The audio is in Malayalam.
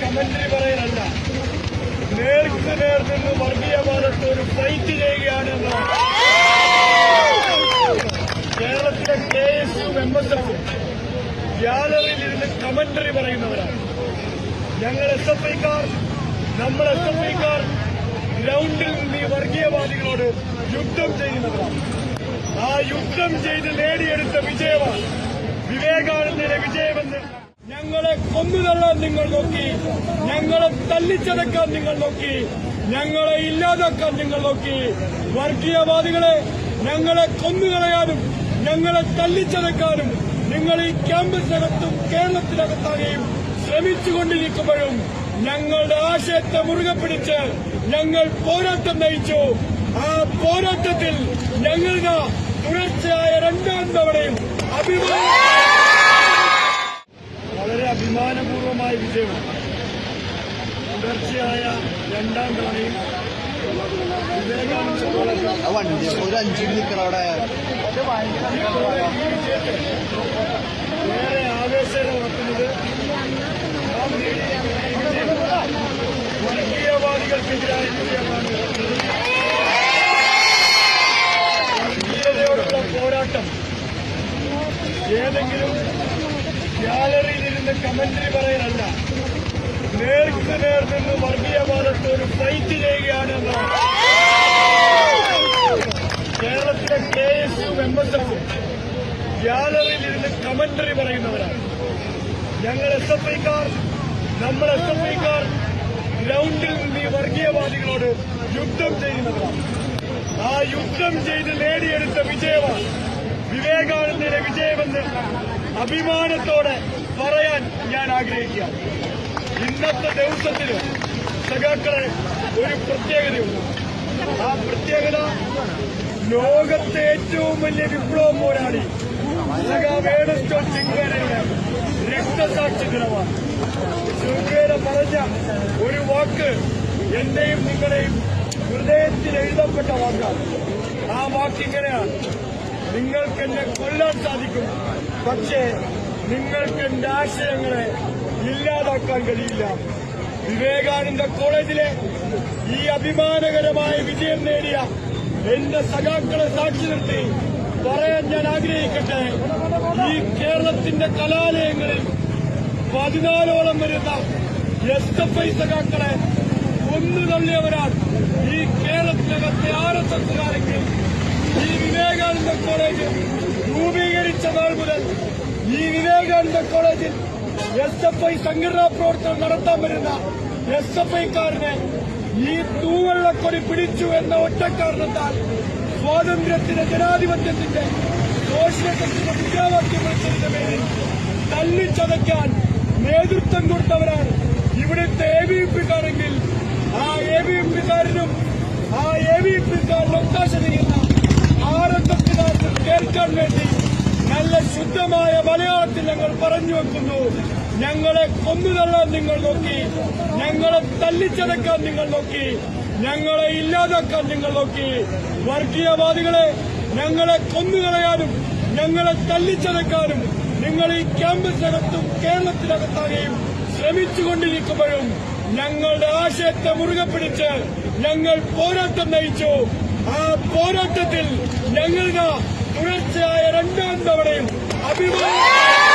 കമന്ററി പറയാനല്ല നേർക്ക് നേർ നിന്ന് വർഗീയവാദത്തെ ഒരു ഫൈറ്റ് ചെയ്യുകയാണ് കേരളത്തിലെ K S U M S എഫും ഗ്യാലറിയിൽ ഇരുന്ന് കമന്ററി പറയുന്നവരാണ്. ഞങ്ങൾ എസ് എഫ് ഐക്കാർ നമ്മൾ എസ് എഫ് ഐക്കാർ ഗ്രൗണ്ടിൽ നിന്ന് ഈ വർഗീയവാദികളോട് യുദ്ധം ചെയ്യുന്നവരാണ്. ആ യുദ്ധം ചെയ്ത് നേടിയെടുത്ത വിജയമാണ് വിവേകാനന്ദന്റെ വിജയമെന്ന് ഞങ്ങളെ കൊന്നുതള്ളാൻ നിങ്ങൾ നോക്കി. ഞങ്ങളെ തല്ലിച്ചതക്കാൻ നിങ്ങൾ നോക്കി. ഞങ്ങളെ ഇല്ലാതാക്കാൻ നിങ്ങൾ നോക്കി. വർഗീയവാദികളെ ഞങ്ങളെ കൊന്നുകളയാനും ഞങ്ങളെ തല്ലിച്ചതക്കാനും നിങ്ങൾ ഈ ക്യാമ്പസിനകത്തും കേരളത്തിനകത്താകെയും ശ്രമിച്ചുകൊണ്ടിരിക്കുമ്പോഴും ഞങ്ങളുടെ ആശയത്തെ മുറുകെ പിടിച്ച് ഞങ്ങൾ പോരാട്ടം നയിച്ചു. ആ പോരാട്ടത്തിൽ ഞങ്ങളുടെ തുടർച്ചയായ രണ്ടാം തവണയും അഭിമാന അഭിമാനപൂർവമായ വിജയമാണ് തുടർച്ചയായ രണ്ടാം തവണയും വിവേകാനന്ദ കോളേജ് ആ വണ്ടി ഒരു അഞ്ചു നിൽക്കണം അവിടെ. ഏറെ ആവേശം നാം നേടിയ വർഗീയവാദികൾക്കെതിരായ വിജയമാണ്. പോരാട്ടം. ഏതെങ്കിലും ഗ്യാലറിയിലിരുന്ന് കമന്ററി പറയാനല്ല. നേർക്ക് നേർ നിന്ന് വർഗീയവാദത്തെ ഒരു ഫൈറ്റ് ചെയ്യുകയാണ് കേരളത്തിലെ കെ എസ് യു എഫും ഗ്യാലറിയിൽ ഇരുന്ന് കമന്ററി പറയുന്നവരാണ്. ഞങ്ങൾ എസ് എഫ് ഐക്കാർ നമ്മൾ എസ് എഫ് ഐക്കാർ ഗ്രൗണ്ടിൽ നിന്ന് ഈ വർഗീയവാദികളോട് യുദ്ധം ചെയ്യുന്നവരാണ്. ആ യുദ്ധം ചെയ്ത് നേടിയെടുത്ത വിജയമാണ് വിവേകാനന്ദന്റെ വിജയമെന്ന് അഭിമാനത്തോടെ പറയാൻ ഞാൻ ആഗ്രഹിക്കുക. ഇന്നത്തെ ദിവസത്തിൽ സഖാക്കളെ ഒരു പ്രത്യേകതയുണ്ട്. ആ പ്രത്യേകത ലോകത്തെ ഏറ്റവും വലിയ വിപ്ലവം പോരാളി സഖാവേണസ്റ്റോ ചിങ്കേരയുടെ രക്തസാക്ഷി ദിനമാണ്. ശൃംഗേര പറഞ്ഞ ഒരു വാക്ക് എന്റെയും നിങ്ങളുടെയും ഹൃദയത്തിൽ എഴുതപ്പെട്ട വാക്കാണ്. ആ വാക്കിങ്ങനെയാണ് നിങ്ങൾക്ക് എന്നെ കൊല്ലാൻ സാധിക്കും. പക്ഷേ നിങ്ങൾക്ക് എന്റെ ആശയങ്ങളെ ഇല്ലാതാക്കാൻ കഴിയില്ല. വിവേകാനന്ദ കോളേജിലെ ഈ അഭിമാനകരമായ വിജയം നേടിയ എന്റെ സഖാക്കളെ സാക്ഷി നിർത്തി പറയാൻ ഞാൻ ആഗ്രഹിക്കട്ടെ. ഈ കേരളത്തിന്റെ കലാലയങ്ങളിൽ പതിനാലോളം വരുന്ന എസ് എഫ് ഐ സഖാക്കളെ കൊന്നു ഈ കേരളത്തിനകത്തെ ആർ എസ് ഈ വിവേകാനന്ദ കോളേജ് രൂപീകരിച്ച നാൾ മുതൽ ഈ വിവേകാനന്ദ കോളേജിൽ എസ് എഫ് ഐ സംഘടനാ പ്രവർത്തനം നടത്താൻ വരുന്ന എസ് എഫ് ഐക്കാരനെ ഈ തൂവെള്ളക്കൊടി പിടിച്ചു എന്ന ഒറ്റക്കാരണത്താൽ സ്വാതന്ത്ര്യത്തിന്റെ ജനാധിപത്യത്തിന്റെ സോഷ്യലിസത്തിന്റെ മുദ്രാവാക്യം വിളിച്ചതിന്റെ പേരിൽ തല്ലിച്ചതയ്ക്കാൻ നേതൃത്വം കൊടുത്തവരാണ് ഇവിടുത്തെ എ ബി പിക്കാരെങ്കിൽ ആ എ ബി പിക്കാരനും ആ എ ബി പിക്കാരൻ ഒത്താശ ചെയ്യുന്ന ആർ കേൾക്കാൻ വേണ്ടി നല്ല ശുദ്ധമായ മലയാളത്തിൽ ഞങ്ങൾ പറഞ്ഞു വെക്കുന്നു. ഞങ്ങളെ കൊന്നുതള്ളാൻ നിങ്ങൾ നോക്കി. ഞങ്ങളെ തല്ലിച്ചതക്കാൻ നിങ്ങൾ നോക്കി. ഞങ്ങളെ ഇല്ലാതാക്കാൻ നിങ്ങൾ നോക്കി. വർഗീയവാദികളെ ഞങ്ങളെ കൊന്നുകളയാനും ഞങ്ങളെ തല്ലിച്ചതക്കാനും നിങ്ങൾ ഈ ക്യാമ്പസിനകത്തും കേരളത്തിനകത്താകെയും ശ്രമിച്ചുകൊണ്ടിരിക്കുമ്പോഴും ഞങ്ങളുടെ ആശയത്തെ മുറുകെ പിടിച്ച് ഞങ്ങൾ പോരാട്ടം നയിച്ചു. ആ പോരാട്ടത്തിൽ ഞങ്ങളുടെ തുടർച്ചയായ രണ്ടാം തവണയും അഭിമാന